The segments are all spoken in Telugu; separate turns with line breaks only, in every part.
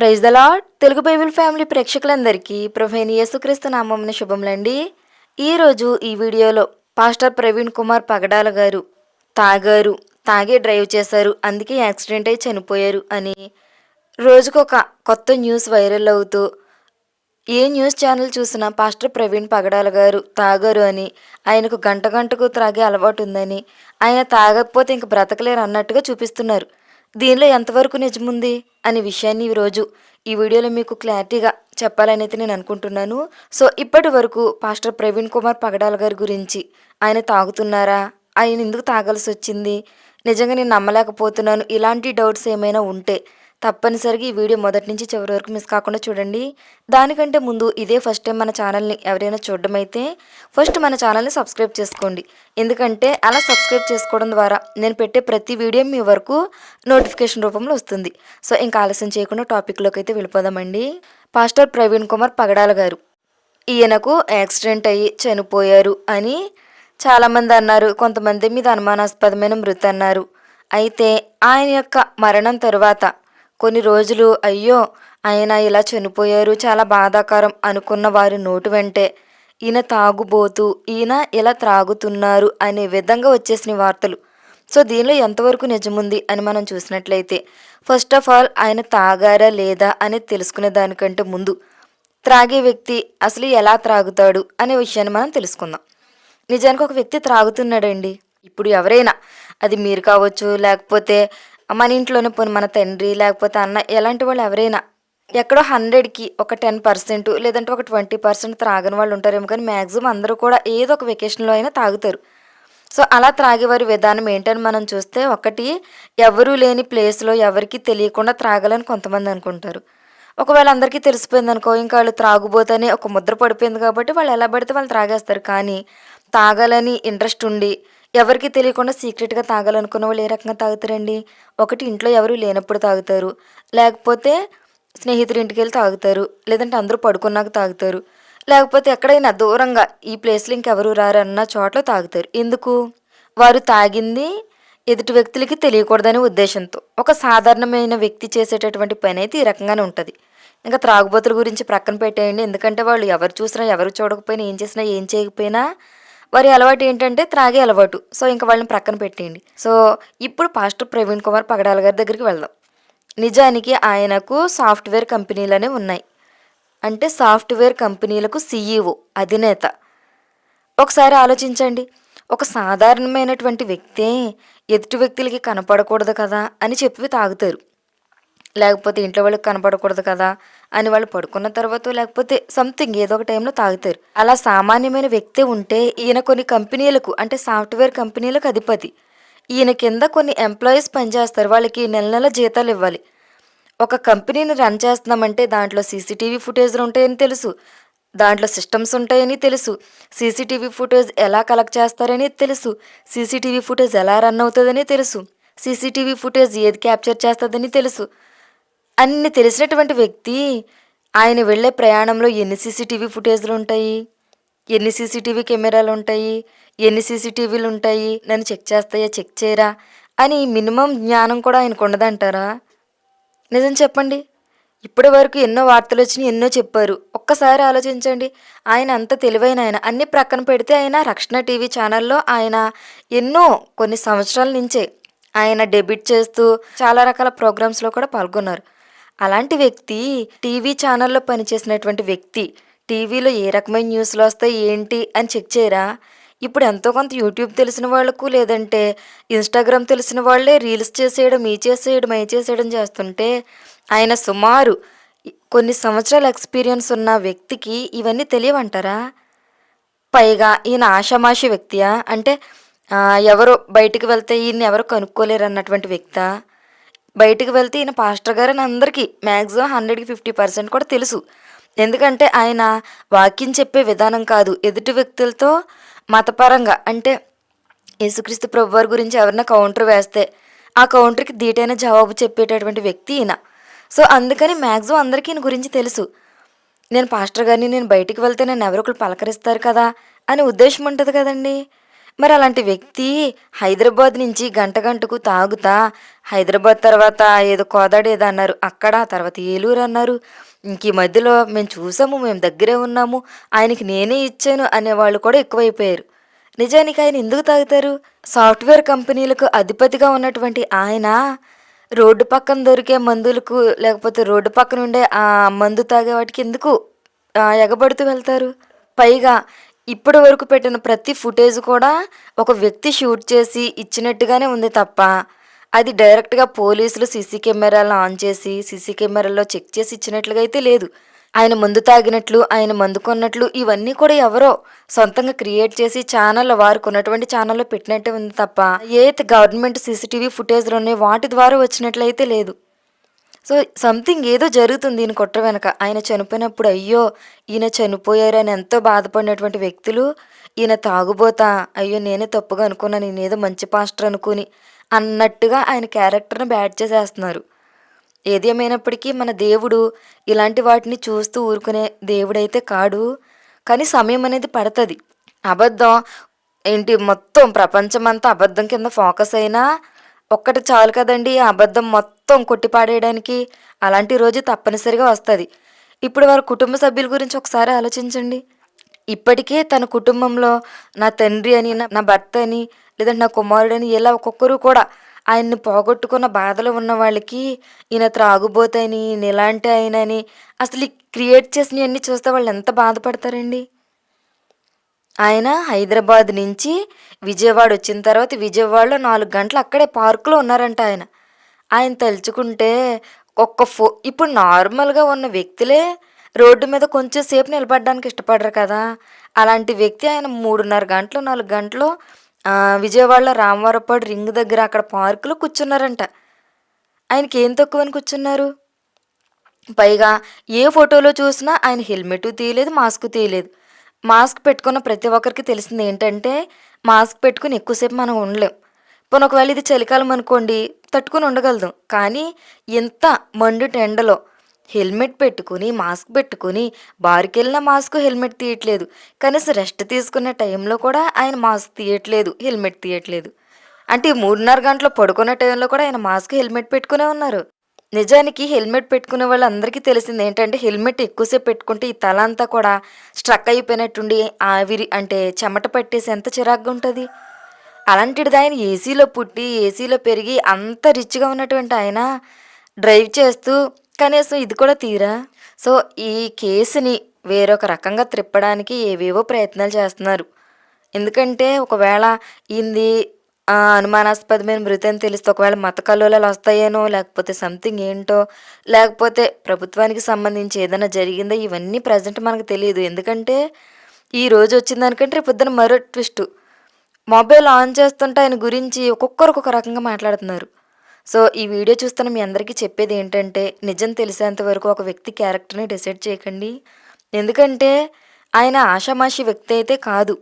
Praise the Lord Telugu Bible family ప్రేక్షకులందరికీ ప్రొఫైన్ యేసుక్రీస్తు నామం శుభములండి. ఈరోజు ఈ వీడియోలో పాస్టర్ ప్రవీణ్ కుమార్ పగడాల గారు తాగారు తాగే డ్రైవ్ చేశారు అందుకే యాక్సిడెంట్ అయి చనిపోయారు అని రోజుకొక కొత్త న్యూస్ వైరల్ అవుతూ ఏ న్యూస్ ఛానల్ చూసినా పాస్టర్ ప్రవీణ్ పగడాల గారు తాగారు అని ఆయనకు గంట గంటకు త్రాగే అలవాటు ఉందని ఆయన తాగకపోతే ఇంక బ్రతకలేరు అన్నట్టుగా చూపిస్తున్నారు. దీనిలో ఎంతవరకు నిజముంది అనే విషయాన్ని ఈరోజు ఈ వీడియోలో మీకు క్లారిటీగా చెప్పాలని అయితే నేను అనుకుంటున్నాను. సో ఇప్పటి వరకు పాస్టర్ ప్రవీణ్ కుమార్ పగడాల గారి గురించి ఆయన తాగుతున్నారా? ఆయన ఎందుకు తాగాల్సి వచ్చింది? నిజంగా నేను నమ్మలేకపోతున్నాను. ఇలాంటి డౌట్స్ ఏమైనా ఉంటే తప్పనిసరిగా ఈ వీడియో మొదటి నుంచి చివరి వరకు మిస్ కాకుండా చూడండి. దానికంటే ముందు ఇదే ఫస్ట్ టైం మన ఛానల్ని ఎవరైనా చూడడం అయితే ఫస్ట్ మన ఛానల్ని సబ్స్క్రైబ్ చేసుకోండి. ఎందుకంటే అలా సబ్స్క్రైబ్ చేసుకోవడం ద్వారా నేను పెట్టే ప్రతి వీడియో మీ వరకు నోటిఫికేషన్ రూపంలో వస్తుంది. సో ఇంకా ఆలస్యం చేయకుండా టాపిక్లోకి అయితే వెళ్ళిపోదామండి. పాస్టర్ ప్రవీణ్ కుమార్ పగడాల గారు ఈయనకు యాక్సిడెంట్ అయ్యి చనిపోయారు అని చాలామంది అన్నారు. కొంతమంది మీద అనుమానాస్పదమైన మృతి అన్నారు అయితే ఆయన యొక్క మరణం తరువాత కొన్ని రోజులు అయ్యో ఆయన ఇలా చనిపోయారు చాలా బాధాకరం అనుకున్న వారి నోటు వెంటే. ఈయన తాగుబోతూ ఈయన ఇలా త్రాగుతున్నారు అనే విధంగా వచ్చేసిన వార్తలు. సో దీనిలో ఎంతవరకు నిజముంది అని మనం చూసినట్లయితే ఫస్ట్ ఆఫ్ ఆల్ ఆయన తాగారా లేదా అనేది తెలుసుకునే దానికంటే ముందు త్రాగే వ్యక్తి అసలు ఎలా త్రాగుతాడు అనే విషయాన్ని మనం తెలుసుకుందాం. నిజానికి ఒక వ్యక్తి త్రాగుతున్నాడండి. ఇప్పుడు ఎవరైనా అది మీరు కావచ్చు లేకపోతే మన ఇంట్లోనే పోని మన తండ్రి లేకపోతే అన్న ఎలాంటి వాళ్ళు ఎవరైనా ఎక్కడో హండ్రెడ్కి ఒక టెన్ పర్సెంట్ లేదంటే ఒక ట్వంటీ పర్సెంట్ త్రాగని వాళ్ళు ఉంటారేమో కానీ మ్యాక్సిమం అందరూ కూడా ఏదో ఒక వెకేషన్లో అయినా తాగుతారు. సో అలా త్రాగేవారి విధానం ఏంటని మనం చూస్తే ఒకటి ఎవరూ లేని ప్లేస్లో ఎవరికి తెలియకుండా త్రాగాలని కొంతమంది అనుకుంటారు. ఒకవేళ అందరికీ తెలిసిపోయింది అనుకో ఇంకా వాళ్ళు త్రాగుబోతేనే ఒక ముద్ర పడిపోయింది కాబట్టి వాళ్ళు ఎలా పడితే వాళ్ళు త్రాగేస్తారు. కానీ తాగాలని ఇంట్రెస్ట్ ఉండి ఎవరికి తెలియకుండా సీక్రెట్గా తాగాలనుకున్న వాళ్ళు ఏ రకంగా తాగుతారండి? ఒకటి ఇంట్లో ఎవరు లేనప్పుడు తాగుతారు. లేకపోతే స్నేహితుడి ఇంటికి వెళ్ళి తాగుతారు. లేదంటే అందరూ పడుకున్నాక తాగుతారు. లేకపోతే ఎక్కడైనా దూరంగా ఈ ప్లేస్లో ఇంకెవరు రారన్న చోట్ల తాగుతారు. ఎందుకు? వారు తాగింది ఎదుటి వ్యక్తులకి తెలియకూడదనే ఉద్దేశంతో. ఒక సాధారణమైన వ్యక్తి చేసేటటువంటి పని అయితే ఈ రకంగానే ఉంటుంది. ఇంకా త్రాగుబోతుల గురించి ప్రక్కన పెట్టేయండి. ఎందుకంటే వాళ్ళు ఎవరు చూసినా ఎవరు చూడకపోయినా ఏం చేసినా ఏం చేయకపోయినా వారి అలవాటు ఏంటంటే త్రాగే అలవాటు. సో ఇంకా వాళ్ళని ప్రక్కన పెట్టేయండి. సో ఇప్పుడు పాస్టర్ ప్రవీణ్ కుమార్ పగడాల గారి దగ్గరికి వెళ్దాం. నిజానికి ఆయనకు సాఫ్ట్వేర్ కంపెనీలనే ఉన్నాయి. అంటే సాఫ్ట్వేర్ కంపెనీలకు సీఈఓ అధినేత. ఒకసారి ఆలోచించండి. ఒక సాధారణమైనటువంటి వ్యక్తే ఎదుటి వ్యక్తులకి కనపడకూడదు కదా అని చెప్పి తాగుతారు. లేకపోతే ఇంట్లో వాళ్ళకి కనపడకూడదు కదా అని వాళ్ళు పడుకున్న తర్వాత లేకపోతే సంథింగ్ ఏదో ఒక టైంలో తాగుతారు. అలా సామాన్యమైన వ్యక్తి ఉంటే ఈయన కొన్ని కంపెనీలకు అంటే సాఫ్ట్వేర్ కంపెనీలకు అధిపతి. ఈయన కింద కొన్ని ఎంప్లాయీస్ పనిచేస్తారు. వాళ్ళకి నెల నెల జీతాలు ఇవ్వాలి. ఒక కంపెనీని రన్ చేస్తున్నామంటే దాంట్లో సీసీటీవీ ఫుటేజ్లు ఉంటాయని తెలుసు. దాంట్లో సిస్టమ్స్ ఉంటాయని తెలుసు. సీసీటీవీ ఫుటేజ్ ఎలా కలెక్ట్ చేస్తారని తెలుసు. సీసీటీవీ ఫుటేజ్ ఎలా రన్ అవుతుందని తెలుసు. సీసీటీవీ ఫుటేజ్ ఏది క్యాప్చర్ చేస్తుందని తెలుసు. అన్ని తెలిసినటువంటి వ్యక్తి ఆయన వెళ్ళే ప్రయాణంలో ఎన్ని సీసీటీవీ ఫుటేజ్లు ఉంటాయి? ఎన్ని సీసీటీవీ కెమెరాలు ఉంటాయి? ఎన్ని సీసీటీవీలు ఉంటాయి? నన్ను చెక్ చేస్తాయా? చెక్ చేయరా? అని మినిమం జ్ఞానం కూడా ఆయనకు ఉండదంటారా? నిజం చెప్పండి. ఇప్పటి వరకు ఎన్నో వార్తలు వచ్చినాయి ఎన్నో చెప్పారు. ఒక్కసారి ఆలోచించండి. ఆయన అంత తెలివైన ఆయన. అన్ని ప్రక్కన పెడితే ఆయన రక్షణ టీవీ ఛానల్లో ఆయన ఎన్నో కొన్ని సంవత్సరాల నుంచే ఆయన డెబిట్ చేస్తూ చాలా రకాల ప్రోగ్రామ్స్లో కూడా పాల్గొన్నారు. అలాంటి వ్యక్తి టీవీ ఛానల్లో పనిచేసినటువంటి వ్యక్తి టీవీలో ఏ రకమైన న్యూస్లు వస్తాయి ఏంటి అని చెక్ చేయరా? ఇప్పుడు ఎంతో కొంత యూట్యూబ్ తెలిసిన వాళ్ళకు లేదంటే ఇన్స్టాగ్రామ్ తెలిసిన వాళ్ళే రీల్స్ చేసేయడం ఈ చేసేయడం ఈ చేసేయడం చేస్తుంటే ఆయన సుమారు కొన్ని సంవత్సరాల ఎక్స్పీరియన్స్ ఉన్న వ్యక్తికి ఇవన్నీ తెలియవంటారా? పైగా ఈయన ఆషామాషి వ్యక్తియా? అంటే ఎవరు ఎవరో బయటికి వెళ్తే ఈయన ఎవరు కనుక్కోలేరు అన్నటువంటి వ్యక్తా? బయటికి వెళ్తే ఈయన పాస్టర్ గారు అని అందరికీ మ్యాక్సిమం హండ్రెడ్కి ఫిఫ్టీ పర్సెంట్ కూడా తెలుసు. ఎందుకంటే ఆయన వాక్యం చెప్పే విధానం కాదు. ఎదుటి వ్యక్తులతో మతపరంగా అంటే యేసుక్రీస్తు ప్రభు వారి గురించి ఎవరైనా కౌంటర్ వేస్తే ఆ కౌంటర్కి ధీటైన జవాబు చెప్పేటటువంటి వ్యక్తి ఈయన. సో అందుకని మ్యాక్సిమం అందరికీ ఈయన గురించి తెలుసు. నేను పాస్టర్ గారిని నేను బయటికి వెళ్తే నన్ను ఎవరొకరు పలకరిస్తారు కదా అనే ఉద్దేశం ఉంటుంది కదండీ. మరి అలాంటి వ్యక్తి హైదరాబాద్ నుంచి గంట గంటకు తాగుతా హైదరాబాద్ తర్వాత ఏదో కోదాడు ఏదో అన్నారు అక్కడ తర్వాత ఏలూరు అన్నారు. ఇంక ఈ మధ్యలో మేము చూసాము మేము దగ్గరే ఉన్నాము ఆయనకి నేనే ఇచ్చాను అనేవాళ్ళు కూడా ఎక్కువైపోయారు. నిజానికి ఆయన ఎందుకు తాగుతారు? సాఫ్ట్వేర్ కంపెనీలకు అధిపతిగా ఉన్నటువంటి ఆయన రోడ్డు పక్కన దొరికే మందులకు లేకపోతే రోడ్డు పక్కన ఉండే ఆ మందు తాగే వాటికి ఎందుకు ఎగబడుతూ వెళ్తారు? పైగా ఇప్పటి వరకు పెట్టిన ప్రతి ఫుటేజ్ కూడా ఒక వ్యక్తి షూట్ చేసి ఇచ్చినట్టుగానే ఉంది తప్ప అది డైరెక్ట్గా పోలీసులు సీసీ కెమెరాలను ఆన్ చేసి సీసీ కెమెరాలో చెక్ చేసి ఇచ్చినట్లుగా అయితే లేదు. ఆయన మందు తాగినట్లు ఆయన మందు కొన్నట్లు ఇవన్నీ కూడా ఎవరో సొంతంగా క్రియేట్ చేసి ఛానల్ వారు కొన్నటువంటి ఛానల్లో పెట్టినట్టే ఉంది తప్ప ఏ గవర్నమెంట్ సీసీటీవీ ఫుటేజ్లు ఉన్నాయి వాటి ద్వారా వచ్చినట్లయితే లేదు. సో సంథింగ్ ఏదో జరుగుతుంది ఈయన కుట్ర వెనక. ఆయన చనిపోయినప్పుడు అయ్యో ఈయన చనిపోయారని ఎంతో బాధపడినటువంటి వ్యక్తులు ఈయన తాగుబోతా అయ్యో నేనే తప్పుగా అనుకున్నాను నేనేదో మంచి పాస్టర్ అనుకుని అన్నట్టుగా ఆయన క్యారెక్టర్ని బ్యాడ్ చేసేస్తున్నారు. ఏది మన దేవుడు ఇలాంటి వాటిని చూస్తూ ఊరుకునే దేవుడైతే కాడు కానీ సమయం అనేది పడుతుంది. అబద్ధం ఏంటి? మొత్తం ప్రపంచమంతా అబద్ధం కింద ఫోకస్ అయినా ఒక్కటి చాలు కదండి ఆ అబద్ధం మొత్తం కొట్టిపాడేయడానికి అలాంటి రోజు తప్పనిసరిగా వస్తుంది. ఇప్పుడు వారి కుటుంబ సభ్యుల గురించి ఒకసారి ఆలోచించండి. ఇప్పటికే తన కుటుంబంలో నా తండ్రి అని నా- భర్త అని లేదంటే నా కుమారుడు అని ఇలా ఒక్కొక్కరు కూడా ఆయన్ని పోగొట్టుకున్న బాధలో ఉన్న వాళ్ళకి ఈయన త్రాగుబోతని ఈయన ఇలాంటి ఆయనని అసలు క్రియేట్ చేసినవన్నీ చూస్తే వాళ్ళు ఎంత బాధపడతారండి? ఆయన హైదరాబాద్ నుంచి విజయవాడ వచ్చిన తర్వాత విజయవాడలో నాలుగు గంటలు అక్కడే పార్కులో ఉన్నారంట ఆయన. ఆయన తలుచుకుంటే ఒక్క ఫో ఇప్పుడు నార్మల్గా ఉన్న వ్యక్తులే రోడ్డు మీద కొంచెం సేపు నిలబడడానికి ఇష్టపడరు కదా. అలాంటి వ్యక్తి ఆయన మూడున్నర గంటలు నాలుగు గంటలు విజయవాడలో రామవరపాడు రింగ్ దగ్గర అక్కడ పార్కులో కూర్చున్నారంట. ఆయనకి ఏం తక్కువని కూర్చున్నారు? పైగా ఏ ఫోటోలో చూసినా ఆయన హెల్మెట్ తీయలేదు మాస్క్ తీయలేదు. మాస్క్ పెట్టుకున్న ప్రతి ఒక్కరికి తెలిసింది ఏంటంటే మాస్క్ పెట్టుకుని ఎక్కువసేపు మనం ఉండలేం. పోనీ ఒకవేళ ఇది చలికాలం అనుకోండి తట్టుకుని ఉండగలదు. కానీ ఇంత మండు ఎండలో హెల్మెట్ పెట్టుకుని మాస్క్ పెట్టుకుని బార్కి వెళ్ళిన మాస్క్ హెల్మెట్ తీయట్లేదు. కనీసం రెస్ట్ తీసుకునే టైంలో కూడా ఆయన మాస్క్ తీయట్లేదు హెల్మెట్ తీయట్లేదు. అంటే మూడున్నర గంటలు పడుకున్న టైంలో కూడా ఆయన మాస్క్ హెల్మెట్ పెట్టుకునే ఉన్నారు. నిజానికి హెల్మెట్ పెట్టుకునే వాళ్ళందరికీ తెలిసింది ఏంటంటే హెల్మెట్ ఎక్కువసేపు పెట్టుకుంటే ఈ తల అంతా కూడా స్ట్రక్ అయిపోయినట్టుండి ఆవిరి అంటే చెమట పట్టేసి ఎంత చిరాగ్గా ఉంటుంది. అలాంటిది ఆయన ఏసీలో పుట్టి ఏసీలో పెరిగి అంత రిచ్గా ఉన్నటువంటి ఆయన డ్రైవ్ చేస్తూ కనీసం ఇది కూడా తీరా? సో ఈ కేసుని వేరొక రకంగా త్రిప్పడానికి ఏవేవో ప్రయత్నాలు చేస్తున్నారు. ఎందుకంటే ఒకవేళ ఇంది అనుమానాస్పదమైన మృతి అని తెలిస్తే ఒకవేళ మత కల్లోలాలు వస్తాయేనో లేకపోతే సంథింగ్ ఏంటో లేకపోతే ప్రభుత్వానికి సంబంధించి ఏదైనా జరిగిందో? ఇవన్నీ ప్రజెంట్ మనకు తెలియదు. ఎందుకంటే ఈ రోజు వచ్చిన దానికంటే రేపు మరో ట్విస్ట్ మొబైల్ ఆన్ చేస్తుంటే ఆయన గురించి ఒక్కొక్కరు ఒక్కొక్క రకంగా మాట్లాడుతున్నారు. సో ఈ వీడియో చూస్తున్న మీ అందరికీ చెప్పేది ఏంటంటే నిజం తెలిసేంత వరకు ఒక వ్యక్తి క్యారెక్టర్ని డిసైడ్ చేయకండి. ఎందుకంటే ఆయన ఆషామాషి వ్యక్తి అయితే కాదు.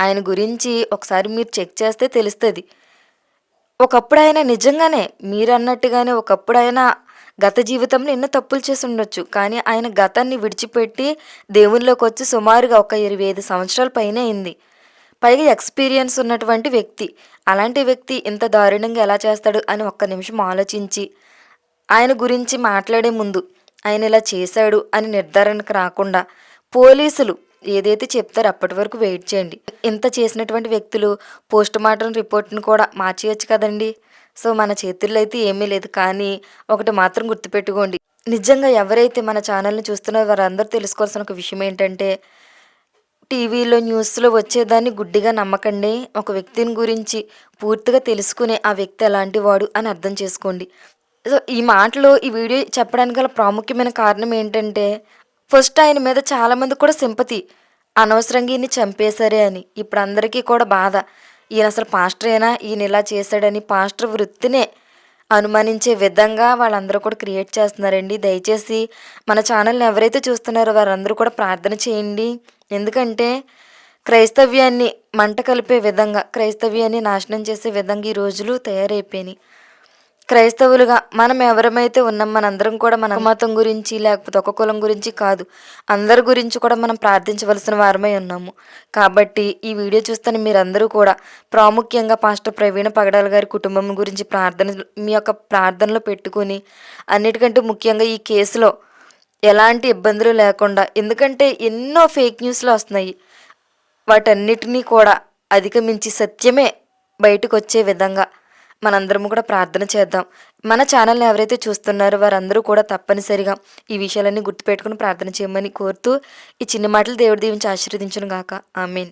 ఆయన గురించి ఒకసారి మీరు చెక్ చేస్తే తెలుస్తుంది. ఒకప్పుడు ఆయన నిజంగానే మీరు అన్నట్టుగానే ఒకప్పుడు ఆయన గత జీవితంలో ఎన్నో తప్పులు చేసి ఉండొచ్చు. కానీ ఆయన గతాన్ని విడిచిపెట్టి దేవునిలోకి వచ్చి సుమారుగా ఒక ఇరవై ఐదు సంవత్సరాల పైన అయింది. పైగా ఎక్స్పీరియన్స్ ఉన్నటువంటి వ్యక్తి. అలాంటి వ్యక్తి ఇంత దారుణంగా ఎలా చేస్తాడు అని ఒక్క నిమిషం ఆలోచించి ఆయన గురించి మాట్లాడే ముందు ఆయన ఇలా చేశాడు అని నిర్ధారణకు రాకుండా పోలీసులు ఏదైతే చెప్తారో అప్పటి వరకు వెయిట్ చేయండి. ఇంత చేసినటువంటి వ్యక్తులు పోస్ట్ మార్టం రిపోర్ట్ను కూడా మార్చేయచ్చు కదండి. సో మన చేతుల్లో అయితే ఏమీ లేదు. కానీ ఒకటి మాత్రం గుర్తుపెట్టుకోండి. నిజంగా ఎవరైతే మన ఛానల్ని చూస్తున్నారో వారందరూ తెలుసుకోవాల్సిన ఒక విషయం ఏంటంటే టీవీలో న్యూస్లో వచ్చేదాన్ని గుడ్డిగా నమ్మకండి. ఒక వ్యక్తిని గురించి పూర్తిగా తెలుసుకునే ఆ వ్యక్తి ఎలాంటి వాడు అని అర్థం చేసుకోండి. సో ఈ మాటలో ఈ వీడియో చెప్పడానికి గల ప్రాముఖ్యమైన కారణం ఏంటంటే ఫస్ట్ ఆయన మీద చాలామంది కూడా సింపతి అనవసరంగా ఈయన్ని చంపేశారే అని. ఇప్పుడు అందరికీ కూడా బాధ. ఈయన అసలు పాస్టరేనా ఈయన ఇలా చేశాడని పాస్టర్ వృత్తినే అనుమానించే విధంగా వాళ్ళందరూ కూడా క్రియేట్ చేస్తున్నారండి. దయచేసి మన ఛానల్ని ఎవరైతే చూస్తున్నారో వారందరూ కూడా ప్రార్థన చేయండి. ఎందుకంటే క్రైస్తవ్యాన్ని మంట కలిపే విధంగా క్రైస్తవ్యాన్ని నాశనం చేసే విధంగా ఈ రోజులు తయారైపోయినాయి. క్రైస్తవులుగా మనం ఎవరమైతే ఉన్నాం మనందరం కూడా మన మతం గురించి లేకపోతే ఒక కులం గురించి కాదు అందరి గురించి కూడా మనం ప్రార్థించవలసిన వారమై ఉన్నాము. కాబట్టి ఈ వీడియో చూస్తున్న మీరందరూ కూడా ప్రాముఖ్యంగా పాస్టర్ ప్రవీణ పగడాల గారి కుటుంబం గురించి ప్రార్థన మీ యొక్క ప్రార్థనలో పెట్టుకుని అన్నిటికంటే ముఖ్యంగా ఈ కేసులో ఎలాంటి ఇబ్బందులు లేకుండా ఎందుకంటే ఎన్నో ఫేక్ న్యూస్లు వస్తున్నాయి. వాటన్నిటినీ కూడా అధిగమించి సత్యమే బయటకు వచ్చే విధంగా మనందరం కూడా ప్రార్థన చేద్దాం. మన ఛానల్ని ఎవరైతే చూస్తున్నారో వారందరూ కూడా తప్పనిసరిగా ఈ విషయాలన్నీ గుర్తుపెట్టుకుని ప్రార్థన చేయమని కోరుతూ ఈ చిన్న మాటలు దేవుడి దీవించి ఆశీర్వదించను గాక ఆమెన్.